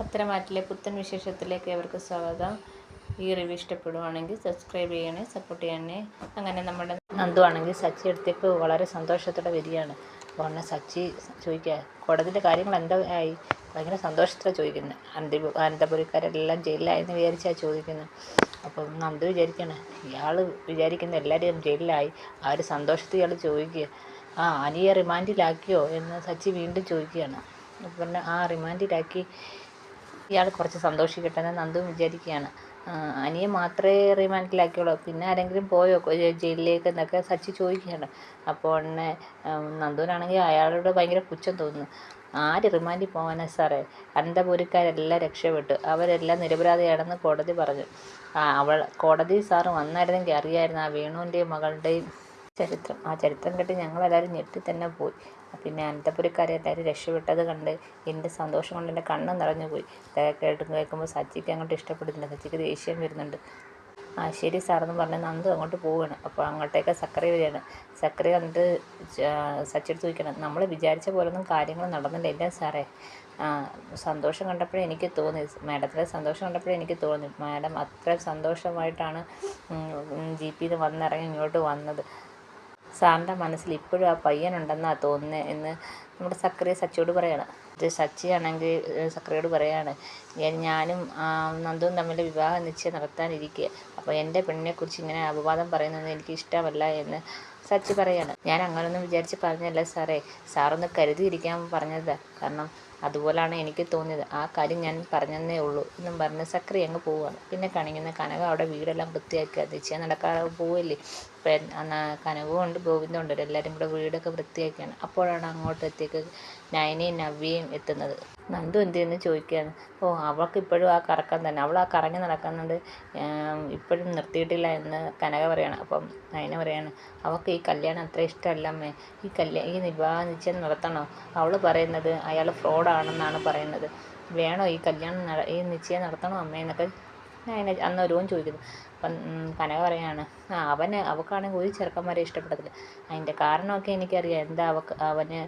പത്തനംമാറ്റിലെ പുത്തൻ വിശേഷത്തിലേക്ക് അവർക്ക് സ്വാഗതം. ഈ റിവ്യൂ ഇഷ്ടപ്പെടുവാണെങ്കിൽ സബ്സ്ക്രൈബ് ചെയ്യണേ സപ്പോർട്ട് ചെയ്യണേ. അങ്ങനെ നമ്മുടെ നന്ദു ആണെങ്കിൽ സച്ചി അടുത്തേക്ക് വളരെ സന്തോഷത്തോടെ വരികയാണ്. ഉടനെ സച്ചി ചോദിക്കുക കോടതിന്റെ കാര്യങ്ങൾ എന്താ ആയി? ഭയങ്കര സന്തോഷത്തോടെ ചോദിക്കുന്നത് അനന്ത അനന്തപുരിക്കാരെല്ലാം ജയിലിലായെന്ന് വിചാരിച്ചാണ് ചോദിക്കുന്നത് അപ്പോൾ നന്ദു വിചാരിക്കണം ഇയാൾ വിചാരിക്കുന്ന എല്ലാവരും ജയിലിലായി. ആ ഒരു സന്തോഷത്തിൽ ഇയാൾ ചോദിക്കുക ആ അനിയെ റിമാൻഡിലാക്കിയോ എന്ന് സച്ചി വീണ്ടും ചോദിക്കുകയാണ് പിന്നെ ആ റിമാൻഡിലാക്കി ഇയാൾ കുറച്ച് സന്തോഷിക്കട്ടെ എന്ന് നന്ദു വിചാരിക്കുകയാണ്. അനിയെ മാത്രമേ റിമാൻഡിലാക്കിയുള്ളൂ. പിന്നെ ആരെങ്കിലും പോയോ? ജയിലിലേക്ക് എന്നൊക്കെ സച്ചി ചോദിക്കുകയാണ്. അപ്പോൾ ഉടനെ നന്ദുവിനാണെങ്കിൽ അയാളോട് ഭയങ്കര പുച്ഛം തോന്നുന്നു. ആര് റിമാൻഡിൽ പോകാനാ സാറേ? അനന്തപുരിക്കാരെല്ലാം രക്ഷപ്പെട്ടു. അവരെല്ലാം നിരപരാധിയാണെന്ന് കോടതി പറഞ്ഞു. അവൾ കോടതി സാറ് വന്നായിരുന്നെങ്കിൽ അറിയായിരുന്നു ആ വേണുവിന്റെയും മകളുടെയും ചരിത്രം. ആ ചരിത്രം കേട്ട് ഞങ്ങളെല്ലാവരും ഞെട്ടി തന്നെ പോയി. പിന്നെ അനന്തപുരക്കാരെല്ലാവരും രക്ഷപ്പെട്ടത് കണ്ട് എന്റെ സന്തോഷം കൊണ്ട് എന്റെ കണ്ണ് നിറഞ്ഞു പോയി. കേട്ട് കേൾക്കുമ്പോൾ സച്ചിക്ക് അങ്ങോട്ട് ഇഷ്ടപ്പെടുന്നില്ല സച്ചിക്ക് ദേഷ്യം വരുന്നുണ്ട്. ആ ശരി സാറെന്ന് പറഞ്ഞ് നന്ദു അങ്ങോട്ട് പോവുകയാണ്. അപ്പോൾ അങ്ങോട്ടേക്ക് സക്കറി വരികയാണ്. സക്കറി വന്നിട്ട് സച്ചിയെടുത്ത് ചോദിക്കണം. നമ്മൾ വിചാരിച്ച പോലൊന്നും കാര്യങ്ങൾ നടന്നില്ല സാറേ സന്തോഷം കണ്ടപ്പോഴേ എനിക്ക് തോന്നി. മാഡത്തിന്റെ സന്തോഷം കണ്ടപ്പോഴേ എനിക്ക് തോന്നി. മാഡം അത്ര സന്തോഷമായിട്ടാണ് ജി നിന്ന് വന്നിറങ്ങി ഇങ്ങോട്ട് വന്നത്. സാറിന്റെ മനസ്സിൽ ഇപ്പോഴും ആ പയ്യനുണ്ടെന്നാണ് തോന്നുന്നത് എന്ന് നമ്മുടെ സക്കറിയ സച്ചിയോട് പറയണം. ഇത് സച്ചിയാണെങ്കിൽ സക്കറിയോട് പറയാണ് ഞാനും നന്ദുവും തമ്മിൽ വിവാഹ നിശ്ചയം നടത്താനിരിക്കുക അപ്പോൾ എന്റെ പെണ്ണിനെക്കുറിച്ച് ഇങ്ങനെ അപവാദം പറയുന്നത് എനിക്ക് ഇഷ്ടമല്ല എന്ന് സച്ചി പറയാണ്. ഞാൻ അങ്ങനൊന്നും വിചാരിച്ച് പറഞ്ഞല്ല സാറേ. സാറൊന്ന് കരുതിയിരിക്കാൻ പറഞ്ഞതാണ് കാരണം അതുപോലാണ് എനിക്ക് തോന്നിയത്. ആ കാര്യം ഞാൻ പറഞ്ഞതേ ഉള്ളൂ എന്നും പറഞ്ഞ് സക്രി അങ്ങ് പോവുകയാണ് പിന്നെ കാണിക്കുന്ന കനക അവിടെ വീടെല്ലാം വൃത്തിയാക്കുക. നിശ്ചയം നടക്കാതെ പോവില്ലേ? അപ്പം കനകവും ഉണ്ട് ഗോവിന്ദും ഉണ്ട്. എല്ലാവരും കൂടെ വീടൊക്കെ വൃത്തിയാക്കിയാണ്. അപ്പോഴാണ് അങ്ങോട്ട് എത്തിയത് നയനയും നവ്യയും എത്തുന്നത്. നന്ദു എന്ത് ചെയ്യുന്നു ചോദിക്കുകയാണ്. ഓ അവൾക്ക് ഇപ്പോഴും ആ കറക്കം തന്നെ. അവൾ ആ കറങ്ങി നടക്കുന്നുണ്ട്. ഇപ്പോഴും നിർത്തിയിട്ടില്ല എന്ന് കനക പറയാണ്. അപ്പം നയന പറയാണ് അവൾക്ക് ഈ കല്യാണം അത്ര ഇഷ്ടമല്ല അമ്മേ. ഈ കല്യാണം ഈ വിവാഹ നിശ്ചയം നടത്തണോ? അവൾ പറയുന്നത് അയാൾ ഫ്രോഡാണെന്നാണ് പറയുന്നത്. വേണോ ഈ കല്യാണം ഈ നിശ്ചയം നടത്തണോ അമ്മേന്നൊക്കെ നയന അന്ന് ഒരുവൻ ചോദിക്കുന്നു അപ്പം കനക പറയാണ് ആ അവന് അവൾക്കാണെങ്കിൽ ഒരു ചെറുക്കന്മാരെ ഇഷ്ടപ്പെടത്തില്ല. അതിന്റെ കാരണമൊക്കെ എനിക്കറിയാം എന്താ അവക്ക് അവന്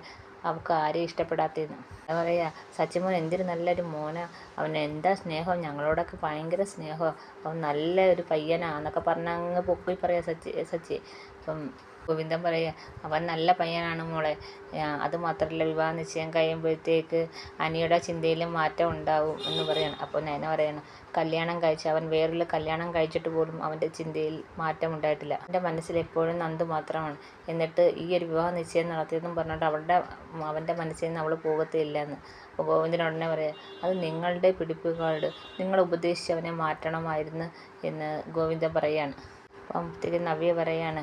അവൾക്ക് ആരെയും ഇഷ്ടപ്പെടാത്തതെന്ന്. എന്താ പറയുക സച്ചിമോൻ എന്തൊരു നല്ലൊരു മോനാ അവന് എന്താ സ്നേഹം? ഞങ്ങളോടൊക്കെ ഭയങ്കര സ്നേഹം. അവൻ നല്ല ഒരു പയ്യനാന്നൊക്കെ പറഞ്ഞ് അങ്ങ് പൊക്കി പറയാം സച്ചി സച്ചി അപ്പം ഗോവിന്ദൻ പറയുക അവൻ നല്ല പയ്യനാണ് മോളെ. അത് മാത്രമല്ല വിവാഹ നിശ്ചയം കഴിയുമ്പോഴത്തേക്ക് അനിയുടെ ചിന്തയിലും മാറ്റം ഉണ്ടാവും എന്ന് പറയണം. അപ്പോൾ നയന പറയണം കല്യാണം കഴിച്ച് അവൻ വേറൊരു കല്യാണം കഴിച്ചിട്ട് പോലും അവന്റെ ചിന്തയിൽ മാറ്റം ഉണ്ടായിട്ടില്ല. എന്റെ മനസ്സിൽ എപ്പോഴും നന്ദ് മാത്രമാണ്. എന്നിട്ട് ഈ ഒരു വിവാഹ നിശ്ചയം നടത്തിയതെന്നും പറഞ്ഞിട്ട് അവളുടെ അവന്റെ മനസ്സിൽ നിന്ന് അവൾ പോകത്തില്ല എന്ന്. അപ്പോൾ ഗോവിന്ദൻ ഉടനെ പറയാം അത് നിങ്ങളുടെ പിടിപ്പുകാട്. നിങ്ങൾ ഉപദേശിച്ച് അവനെ മാറ്റണമായിരുന്നു എന്ന് ഗോവിന്ദൻ പറയാണ്. തിരി നവ്യ പറയാണ്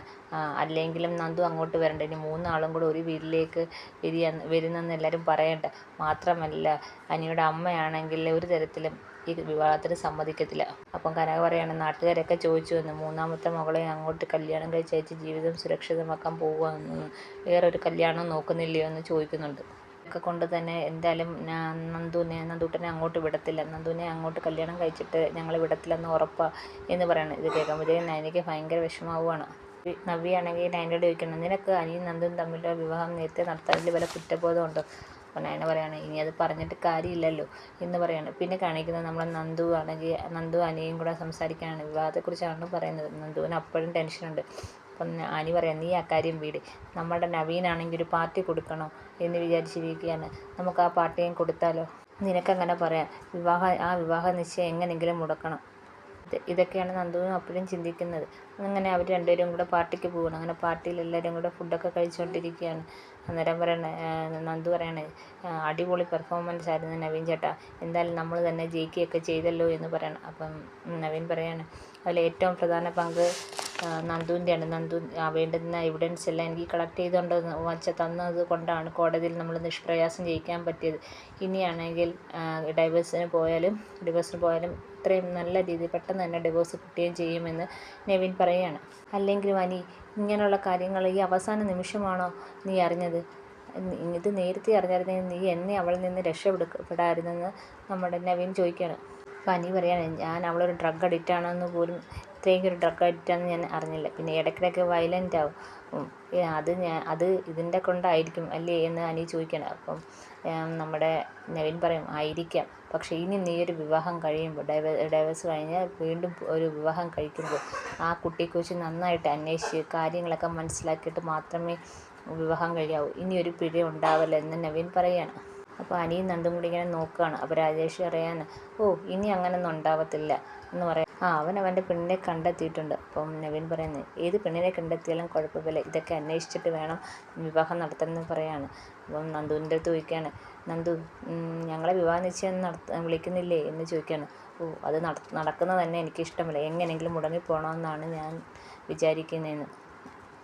അല്ലെങ്കിലും നന്ദു അങ്ങോട്ട് വരണ്ട ഇനി മൂന്നാളും കൂടെ ഒരു വീട്ടിലേക്ക് വരിക വരുന്നെന്ന് എല്ലാവരും പറയണ്ട. മാത്രമല്ല അനിയുടെ അമ്മയാണെങ്കിൽ ഒരു തരത്തിലും ഈ വിവാഹത്തിന് സമ്മതിക്കത്തില്ല. അപ്പം കനക പറയാണ് നാട്ടുകാരൊക്കെ ചോദിച്ചു വന്നു മൂന്നാമത്തെ മകളെ അങ്ങോട്ട് കല്യാണം കഴിച്ചയച്ച് ജീവിതം സുരക്ഷിതമാക്കാൻ പോകുകയെന്ന് വേറൊരു കല്യാണം നോക്കുന്നില്ലയോ? എന്ന് ചോദിക്കുന്നുണ്ട്. ഒക്കെ കൊണ്ട് തന്നെ എന്തായാലും നന്ദുവിനെ നന്ദൂട്ടനെ അങ്ങോട്ട് വിടത്തില്ല. നന്ദുവിനെ അങ്ങോട്ട് കല്യാണം കഴിച്ചിട്ട് ഞങ്ങൾ വിടത്തില്ലെന്ന് ഉറപ്പാണ് എന്ന് പറയണം. ഇത് കേൾക്കുമ്പോഴത്തേക്കും നയനയ്ക്ക് ഭയങ്കര വിഷമാവുകയാണ് നവ്യാണെങ്കിൽ നയനോട് ചോദിക്കണം നിനക്ക് അനിയും നന്ദും തമ്മിലുള്ള വിവാഹം നേരത്തെ നടത്താൻ വല്ല കുറ്റബോധം ഉണ്ടോ? അപ്പോൾ നയന പറയാണ് ഇനി അത് പറഞ്ഞിട്ട് കാര്യമില്ലല്ലോ എന്ന് പറയാണ്. പിന്നെ കാണിക്കുന്നത് നമ്മളെ നന്ദു ആണെങ്കിൽ നന്ദു അനിയും കൂടെ സംസാരിക്കാനാണ്. വിവാഹത്തെക്കുറിച്ചാണ് പറയുന്നത്. നന്ദുവിന് അപ്പോഴും ടെൻഷനുണ്ട് അപ്പം ആനി പറയാം നീ ആ കാര്യം വീട്. നമ്മുടെ നവീനാണെങ്കിൽ ഒരു പാർട്ടി കൊടുക്കണോ എന്ന് വിചാരിച്ചിരിക്കുകയാണ് നമുക്ക് ആ പാർട്ടിയും കൊടുത്താലോ? നിനക്കങ്ങനെ പറയാം. വിവാഹ ആ വിവാഹ നിശ്ചയം എങ്ങനെങ്കിലും മുടക്കണം. ഇതൊക്കെയാണ് നന്ദുവും അപ്പോഴും ചിന്തിക്കുന്നത്. അങ്ങനെ അവർ രണ്ടുപേരും കൂടെ പാർട്ടിക്ക് പോകണം അങ്ങനെ പാർട്ടിയിൽ എല്ലാവരും കൂടെ ഫുഡൊക്കെ കഴിച്ചുകൊണ്ടിരിക്കുകയാണ് അന്നേരം പറയണേ നന്ദു പറയണേ അടിപൊളി പെർഫോമൻസ് ആയിരുന്നു നവീൻ ചേട്ടാ. എന്തായാലും നമ്മൾ തന്നെ ജയിക്കുകയൊക്കെ ചെയ്തല്ലോ എന്ന് പറയണം. അപ്പം നവീൻ പറയാണ് അതിൽ ഏറ്റവും പ്രധാന പങ്ക് നന്ദുവിന്റെയാണ് നന്ദു വേണ്ടുന്ന എവിഡൻസ് എല്ലാം എനിക്ക് കളക്ട് ചെയ്തുകൊണ്ട് വച്ച് തന്നത് കൊണ്ടാണ് കോടതിയിൽ നമ്മൾ നിഷ്പ്രയാസം ജയിക്കാൻ പറ്റിയത്. ഇനിയാണെങ്കിൽ ഡൈവേഴ്സിന് പോയാലും ഡിവോഴ്സിന് പോയാലും ഇത്രയും നല്ല രീതിയിൽ പെട്ടെന്ന് തന്നെ ഡിവോഴ്സ് കിട്ടുകയും ചെയ്യുമെന്ന് നെവിൻ പറയുകയാണ്. അല്ലെങ്കിൽ വനി ഇങ്ങനെയുള്ള കാര്യങ്ങൾ ഈ അവസാന നിമിഷമാണോ നീ അറിഞ്ഞത്? ഇത് നേരത്തെ അറിഞ്ഞായിരുന്നെങ്കിൽ നീ എന്നെ അവളിൽ നിന്ന് രക്ഷപ്പെടുക്കപ്പെടാമായിരുന്നെന്ന് നമ്മുടെ നവീൻ ചോദിക്കുകയാണ്. അപ്പോൾ അനി പറയാണ് ഞാൻ അവളൊരു ഡ്രഗ് അഡിക്റ്റാണെന്ന് പോലും ഇത്രയും ഒരു ഡ്രഗ് അഡിക്റ്റാണെന്ന് ഞാൻ അറിഞ്ഞില്ല. പിന്നെ ഇടയ്ക്കിടയ്ക്ക് വയലന്റ് ആവും. അത് ഞാൻ അത് ഇതിന്റെ കൊണ്ടായിരിക്കും അല്ലേ എന്ന് അനി ചോദിക്കണം. അപ്പം നമ്മുടെ നവീൻ പറയും ആയിരിക്കാം. പക്ഷേ ഇനി നീ ഒരു വിവാഹം കഴിയുമ്പോൾ ഡൈവ ഡൈവേഴ്സ് കഴിഞ്ഞാൽ വീണ്ടും ഒരു വിവാഹം കഴിക്കുമ്പോൾ ആ കുട്ടിയെക്കുറിച്ച് നന്നായിട്ട് അന്വേഷിച്ച് കാര്യങ്ങളൊക്കെ മനസ്സിലാക്കിയിട്ട് മാത്രമേ വിവാഹം കഴിയാവൂ. ഇനി ഒരു പിഴ ഉണ്ടാവില്ല എന്ന് നവീൻ പറയാണ്. അപ്പോൾ അനിയും നന്ദും കൂടി ഇങ്ങനെ നോക്കുകയാണ് അപ്പോൾ രാജേഷ് പറയാൻ ഓ ഇനി അങ്ങനൊന്നും ഉണ്ടാവത്തില്ല എന്ന് പറയാം ആ അവൻ അവന്റെ പെണ്ണിനെ കണ്ടെത്തിയിട്ടുണ്ട്. അപ്പം നവീൻ പറയുന്നത് ഏത് പെണ്ണിനെ കണ്ടെത്തിയാലും കുഴപ്പമില്ല. ഇതൊക്കെ അന്വേഷിച്ചിട്ട് വേണം വിവാഹം നടത്തണമെന്ന് പറയാണ്. അപ്പം നന്ദുവിന്റെ അടുത്ത് ചോദിക്കുകയാണ് നന്ദു ഞങ്ങളെ വിവാഹം നിശ്ചയം നടത്ത വിളിക്കുന്നില്ലേ? എന്ന് ചോദിക്കുകയാണ്. ഓ അത് നട നടക്കുന്നത് തന്നെ എനിക്കിഷ്ടമല്ല. എങ്ങനെയെങ്കിലും മുടങ്ങി പോകണമെന്നാണ് ഞാൻ വിചാരിക്കുന്നതെന്ന്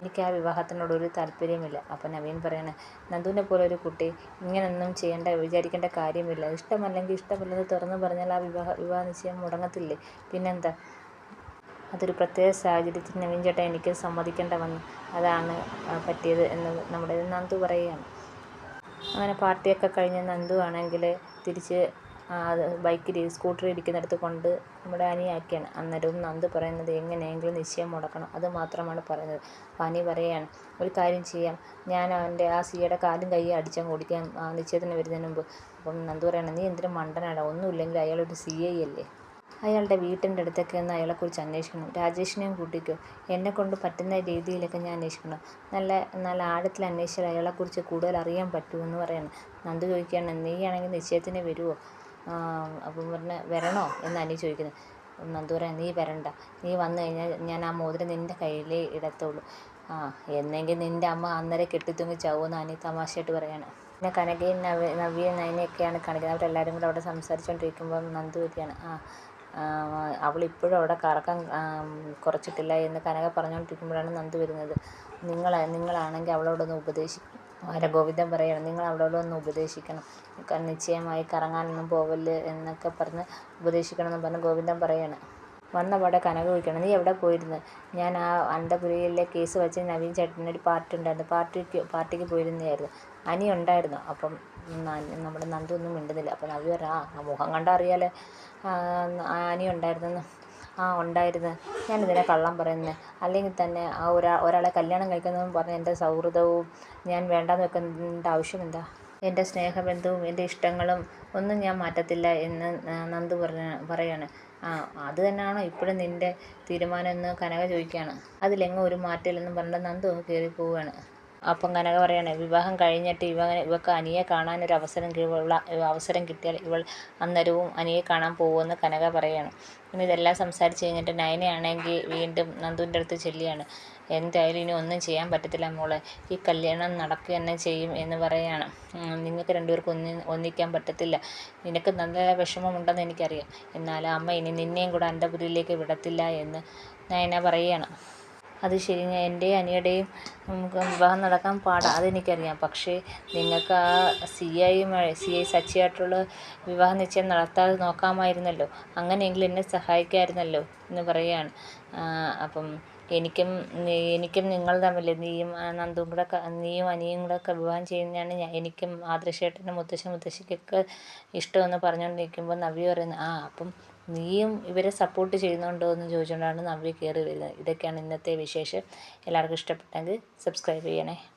എനിക്ക് ആ വിവാഹത്തിനോട് ഒരു താല്പര്യമില്ല. അപ്പോൾ നവീൻ പറയണ നന്ദുവിനെ പോലെ ഒരു കുട്ടി ഇങ്ങനൊന്നും ചെയ്യേണ്ട വിചാരിക്കേണ്ട കാര്യമില്ല. ഇഷ്ടമല്ലെങ്കിൽ ഇഷ്ടമില്ലെന്ന് തുറന്നു പറഞ്ഞാൽ ആ വിവാഹ വിവാഹ നിശ്ചയം മുടങ്ങത്തില്ലേ? പിന്നെന്താ? അതൊരു പ്രത്യേക സാഹചര്യത്തിൽ നവീൻ ചേട്ടൻ എനിക്ക് സമ്മതിക്കേണ്ട വന്നു. അതാണ് പറ്റിയത് എന്ന് നമ്മുടെ നന്ദു പറയുകയാണ്. അങ്ങനെ പാർട്ടിയൊക്കെ കഴിഞ്ഞ് നന്ദു ആണെങ്കിൽ തിരിച്ച് ബൈക്കിൽ സ്കൂട്ടറിൽ ഇരിക്കുന്നിടത്ത് കൊണ്ട് നമ്മുടെ അനിയാക്കിയാണ്. അന്നേരവും നന്ദു പറയുന്നത് എങ്ങനെയെങ്കിലും നിശ്ചയം മുടക്കണം. അത് മാത്രമാണ് പറയുന്നത്. അപ്പോൾ അനി പറയുകയാണ് ഒരു കാര്യം ചെയ്യാം. ഞാൻ അവന്റെ ആ സിയുടെ കാലും കൈയും അടിച്ചാൽ ഓടിക്കാം. നിശ്ചയത്തിന് വരുന്നതിന് മുമ്പ്. അപ്പം നന്ദു പറയണം നീ എന്തിനും മണ്ടനാടാ. ഒന്നുമില്ലെങ്കിൽ അയാളൊരു സി ഐ അല്ലേ? അയാളുടെ വീട്ടിന്റെ അടുത്തൊക്കെ ഒന്ന് അയാളെക്കുറിച്ച് അന്വേഷിക്കണം. രാജേഷിനെയും കൂട്ടിക്കോ. എന്നെ കൊണ്ട് പറ്റുന്ന രീതിയിലൊക്കെ ഞാൻ അന്വേഷിക്കണം. നല്ല നല്ല ആഴത്തിൽ അന്വേഷിച്ചാൽ അയാളെക്കുറിച്ച് കൂടുതൽ അറിയാൻ പറ്റുമെന്ന് പറയണം. നന്ദു ചോദിക്കുകയാണ് നീയാണെങ്കിൽ നിശ്ചയത്തിന് വരുമോ അപ്പം പറഞ്ഞ് വരണോ എന്ന് അനു ചോദിക്കുന്നത്. നന്ദു പറയാം നീ വരണ്ട. നീ വന്നു കഴിഞ്ഞാൽ ഞാൻ ആ മോതിരം നിന്റെ കയ്യിലേ ഇടത്തുള്ളൂ. ആ എന്നെങ്കിൽ നിന്റെ അമ്മ അന്നേരം കെട്ടിത്തൂങ്ങി ചാവുമെന്ന് അനി തമാശയായിട്ട് പറയാണ്. പിന്നെ കനകയും നവ്യ നവ്യ നയനയൊക്കെയാണ് കാണിക്കുന്നത്. അവരെല്ലാവരും കൂടെ അവിടെ സംസാരിച്ചുകൊണ്ടിരിക്കുമ്പോൾ നന്ദു വരികയാണ് ആ അവൾ ഇപ്പോഴും അവിടെ കറക്കം കുറച്ചിട്ടില്ല എന്ന് കനക പറഞ്ഞുകൊണ്ടിരിക്കുമ്പോഴാണ് നന്ദു വരുന്നത്. നിങ്ങൾ നിങ്ങളാണെങ്കിൽ അവളോടൊന്ന് ഉപദേശിക്കും. ഗോവിന്ദൻ പറയുകയാണ് നിങ്ങൾ അവളോടൊന്ന് ഉപദേശിക്കണം. നിശ്ചയമായി കറങ്ങാനൊന്നും പോവല്ല് എന്നൊക്കെ പറഞ്ഞ് ഉപദേശിക്കണമെന്ന് പറഞ്ഞ് ഗോവിന്ദൻ പറയുകയാണ് വന്നപാടെ കനക ചോദിക്കണം നീ എവിടെ പോയിരുന്നു? ഞാൻ ആ അണ്ടപുരയിലെ കേസ് വെച്ച് നവീൻ ചേട്ടന്റെ ഒരു പാർട്ടി ഉണ്ടായിരുന്നു പാർട്ടിക്ക് പാർട്ടിക്ക് പോയിരുന്നതായിരുന്നു. അനി ഉണ്ടായിരുന്നു. അപ്പം നമ്മുടെ നന്ദു ഒന്നും മിണ്ടുന്നില്ല. അപ്പം നവി പറഞ്ഞു ആ മുഖം കണ്ടാൽ ആനി ഉണ്ടായിരുന്നെന്ന്. ആ ഉണ്ടായിരുന്നു. ഞാനെന്തിനാ കള്ളം പറയുന്നത് അല്ലെങ്കിൽ തന്നെ ആ ഒരാ ഒരാളെ കല്യാണം കഴിക്കുന്നതെന്ന് പറഞ്ഞ് എന്റെ സൗഹൃദവും ഞാൻ വേണ്ടാന്ന് വെക്കേണ്ട ആവശ്യമെന്താ? എന്റെ സ്നേഹബന്ധവും എന്റെ ഇഷ്ടങ്ങളും ഒന്നും ഞാൻ മാറ്റത്തില്ല എന്ന് നന്ദു പറഞ്ഞ പറയാണ്. ആ അത് തന്നെയാണോ ഇപ്പോഴും നിന്റെ തീരുമാനം എന്ന് കനക ചോദിക്കുകയാണ്. അതിലെങ്ങും ഒരു മാറ്റമില്ലെന്നും പറഞ്ഞിട്ട് നന്ദു കയറി പോവുകയാണ് അപ്പം കനക പറയാണ് വിവാഹം കഴിഞ്ഞിട്ട് ഇവ ഇവൾക്ക് അനിയെ ഒരു അവസരം അവസരം കിട്ടിയാൽ ഇവൾ അന്നേരവും അനിയെ കാണാൻ പോകുമെന്ന് കനക പറയാണ്. ഇനി ഇതെല്ലാം സംസാരിച്ച് കഴിഞ്ഞിട്ട് നയനയാണെങ്കിൽ വീണ്ടും നന്ദുവിന്റെ അടുത്ത് ചെല്ലിയാണ് എന്തായാലും ഇനി ഒന്നും ചെയ്യാൻ പറ്റത്തില്ല മോളെ. ഈ കല്യാണം നടക്കുക തന്നെ ചെയ്യും എന്ന് പറയുകയാണ് നിങ്ങൾക്ക് രണ്ടുപേർക്കും ഒന്നി ഒന്നിക്കാൻ പറ്റത്തില്ല. നിനക്ക് നല്ല വിഷമമുണ്ടെന്ന് എനിക്കറിയാം. എന്നാൽ അമ്മ ഇനി നിന്നെയും കൂടെ അന്തപുരിയിലേക്ക് വിടത്തില്ല എന്ന് നയന പറയുകയാണ് അത് ശരി എന്റെയും അനിയുടെയും നമുക്ക് വിവാഹം നടക്കാൻ പാടാണ് അതെനിക്കറിയാം. പക്ഷേ നിങ്ങൾക്ക് ആ സി ഐയുമായി സി ഐ സച്ചിയായിട്ടുള്ള വിവാഹ നിശ്ചയം നടത്താതെ നോക്കാമായിരുന്നല്ലോ. അങ്ങനെയെങ്കിലും എന്നെ സഹായിക്കാമായിരുന്നല്ലോ എന്ന് പറയുകയാണ്. അപ്പം എനിക്കും എനിക്കും നിങ്ങൾ തമ്മിൽ നീയും നന്ദും കൂടെ നീയും അനിയും കൂടെ ഒക്കെ വിവാഹം ചെയ്യുന്നതാണ് ഞാൻ എനിക്കും ആദർശേട്ടനും മുത്തശ്ശൻ മുത്തശ്ശിക്കൊക്കെ ഇഷ്ടമെന്ന് പറഞ്ഞുകൊണ്ടിരിക്കുമ്പോൾ നവ്യ പറയുന്നത് ആ അപ്പം നീയും ഇവരെ സപ്പോർട്ട് ചെയ്യുന്നുണ്ടോ എന്ന് ചോദിച്ചുകൊണ്ടാണ് നവ്യ കയറി വരുന്നത്. ഇതൊക്കെയാണ് ഇന്നത്തെ വിശേഷം. എല്ലാവർക്കും ഇഷ്ടപ്പെട്ടെങ്കിൽ സബ്സ്ക്രൈബ് ചെയ്യണേ.